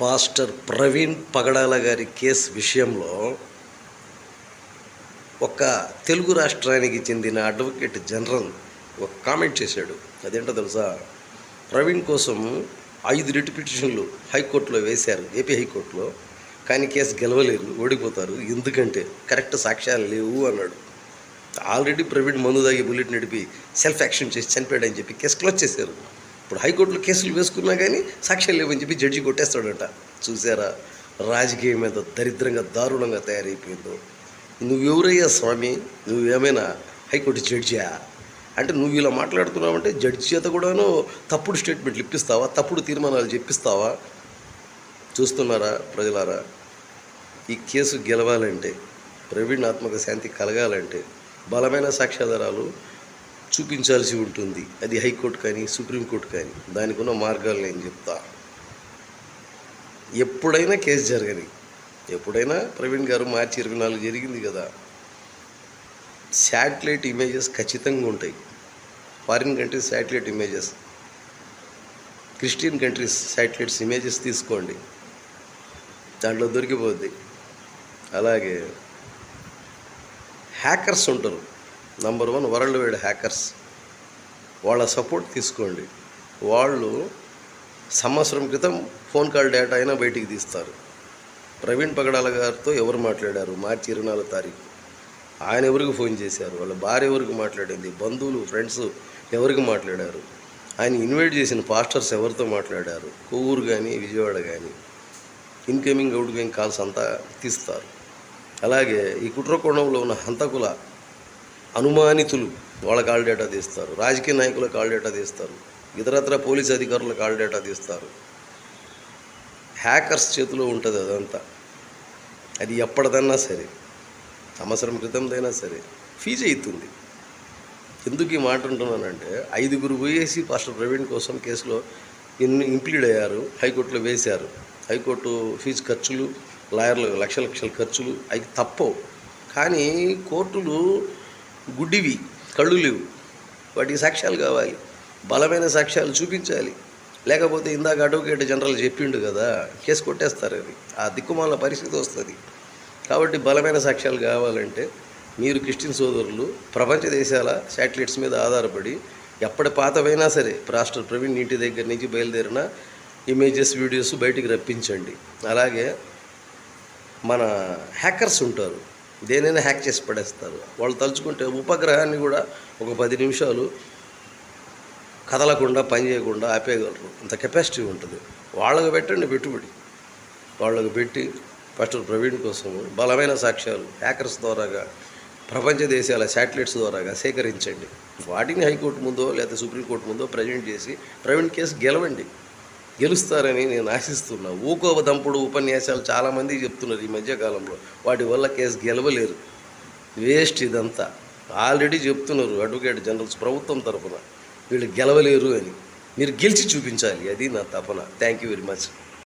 Pastor Praveen పగడాల గారి case విషయంలో ఒక తెలుగు రాష్ట్రానికి చెందిన అడ్వకేట్ జనరల్ ఒక కామెంట్ చేశాడు. అదేంటో తెలుసా? ప్రవీణ్ కోసం ఐదు రిట్ పిటిషన్లు హైకోర్టులో వేశారు. ఏపీ హైకోర్టులో. కానీ కేసు గెలవలేరు ఓడిపోతారు. ఎందుకంటే కరెక్ట్ సాక్ష్యాలు లేవు అన్నాడు. ఆల్రెడీ ప్రవీణ్ మందు తాగి బుల్లెట్ నడిపి సెల్ఫ్ యాక్షన్ చేసి చనిపోయాడని చెప్పి కేసు క్లోజ్ చేశారు. ఇప్పుడు హైకోర్టులో కేసులు వేసుకున్నా కానీ సాక్ష్యాలు లేవని చెప్పి జడ్జి కొట్టేస్తాడట. చూసారా? రాజకీయం మీద దరిద్రంగా దారుణంగా తయారైపోయిందో. నువ్వెవరయ్యా స్వామి? నువ్వేమైనా హైకోర్టు జడ్జియా అంటే నువ్వు ఇలా మాట్లాడుతున్నావంటే జడ్జి చేత కూడాను తప్పుడు స్టేట్మెంట్లు ఇప్పిస్తావా? తప్పుడు తీర్మానాలు చెప్పిస్తావా? చూస్తున్నారా ప్రజలారా? ఈ కేసు గెలవాలంటే ప్రవీణాత్మక శాంతి కలగాలంటే బలమైన సాక్ష్యాధారాలు చూపించాల్సి ఉంటుంది. అది హైకోర్టు కానీ సుప్రీంకోర్టు కానీ. దానికి ఉన్న మార్గాలు నేను చెప్తా. ఎప్పుడైనా కేసు జరగని. ఎప్పుడైనా ప్రవీణ్ గారు మార్చి ఇరవై నాలుగు జరిగింది కదా. శాటిలైట్ ఇమేజెస్ ఖచ్చితంగా ఉంటాయి. Foreign countries satellite images. Christian countries satellites images తీసుకోండి. దాంట్లో దొరికిపోద్ది. అలాగే హ్యాకర్స్ ఉంటారు. Number one world wide hackers వాళ్ళ సపోర్ట్ తీసుకోండి. వాళ్ళు సంవత్సరం క్రితం ఫోన్ కాల్ డేటా అయినా బయటికి తీస్తారు. ప్రవీణ్ పగడాల గారితో ఎవరు మాట్లాడారు? మార్చి ఇరవై నాలుగు తారీఖు. ఆయన ఎవరికి ఫోన్ చేశారు? వాళ్ళ భార్య ఎవరికి మాట్లాడింది? బంధువులు ఫ్రెండ్స్ ఎవరికి మాట్లాడారు? ఆయన ఇన్వైట్ చేసిన పాస్టర్స్ ఎవరితో మాట్లాడారు? కొవ్వూరు కానీ విజయవాడ కానీ ఇన్కమింగ్ అవుట్గోయింగ్ కాల్స్ అంతా తీస్తారు. అలాగే ఈ కుట్రకోణంలో ఉన్న హంతకుల అనుమానితులు వాళ్ళ కాల్ డేటా తీస్తారు. రాజకీయ నాయకుల కాల్ డేటా తీస్తారు. ఇతరత్ర పోలీస్ అధికారుల కాల్ డేటా తీస్తారు. హ్యాకర్స్ చేతిలో ఉంటుంది అదంతా. అది ఎప్పటిదన్నా సరే సంవత్సరం క్రితందైనా సరే ఫీజు అవుతుంది ఎందుకు ఈ మాట అంటున్నానంటే ఐదుగురు పోయేసి పాస్టర్ ప్రవీణ్ కోసం కేసులో ఇన్ ఇంప్లీడ్ అయ్యారు హైకోర్టులో వేశారు. హైకోర్టు ఫీజు ఖర్చులు లాయర్లు లక్ష లక్షల ఖర్చులు అవి తప్పవు. కానీ కోర్టులు గుడ్డివి కళ్ళు లేవు. వాటికి సాక్ష్యాలు కావాలి. బలమైన సాక్ష్యాలు చూపించాలి. లేకపోతే ఇందాక అడ్వకేట్ జనరల్ చెప్పిండు కదా కేసు కొట్టేస్తారు అది ఆ దిక్కుమాల పరిస్థితి వస్తుంది. కాబట్టి బలమైన సాక్ష్యాలు కావాలంటే మీరు క్రిస్టియన్ సోదరులు ప్రపంచ దేశాల శాటిలైట్స్ మీద ఆధారపడి ఎప్పటి పాతవైనా సరే రాష్ట్ర ప్రవీణ్ ఇంటి దగ్గర నుంచి బయలుదేరిన ఇమేజెస్ వీడియోస్ బయటికి రప్పించండి. అలాగే మన హ్యాకర్స్ ఉంటారు. దేనైనా హ్యాక్ చేసి పడేస్తారు. వాళ్ళు తలుచుకుంటే ఉపగ్రహాన్ని కూడా ఒక పది నిమిషాలు కదలకుండా పని చేయకుండా ఆపేయగలరు. అంత కెపాసిటీ ఉంటుంది. వాళ్ళకు పెట్టండి పెట్టుబడి. వాళ్ళకు పెట్టి ఫస్ట్ ప్రవీణ్ కోసం బలమైన సాక్ష్యాలు హ్యాకర్స్ ద్వారాగా ప్రపంచ దేశాల శాటిలైట్స్ ద్వారాగా సేకరించండి. వాటిని హైకోర్టు ముందో లేదా సుప్రీంకోర్టు ముందో ప్రజెంట్ చేసి ప్రవీణ్ కేసు గెలవండి. గెలుస్తారని నేను ఆశిస్తున్నా. ఊకోవ దంపుడు ఉపన్యాసాలు చాలామంది చెప్తున్నారు ఈ మధ్యకాలంలో వాటి వల్ల కేసు గెలవలేరు. వేస్ట్ ఇదంతా. ఆల్రెడీ చెప్తున్నారు అడ్వకేట్ జనరల్స్ ప్రభుత్వం తరఫున వీళ్ళు గెలవలేరు అని. మీరు గెలిచి చూపించాలి. అది నా తపన. Thank you very much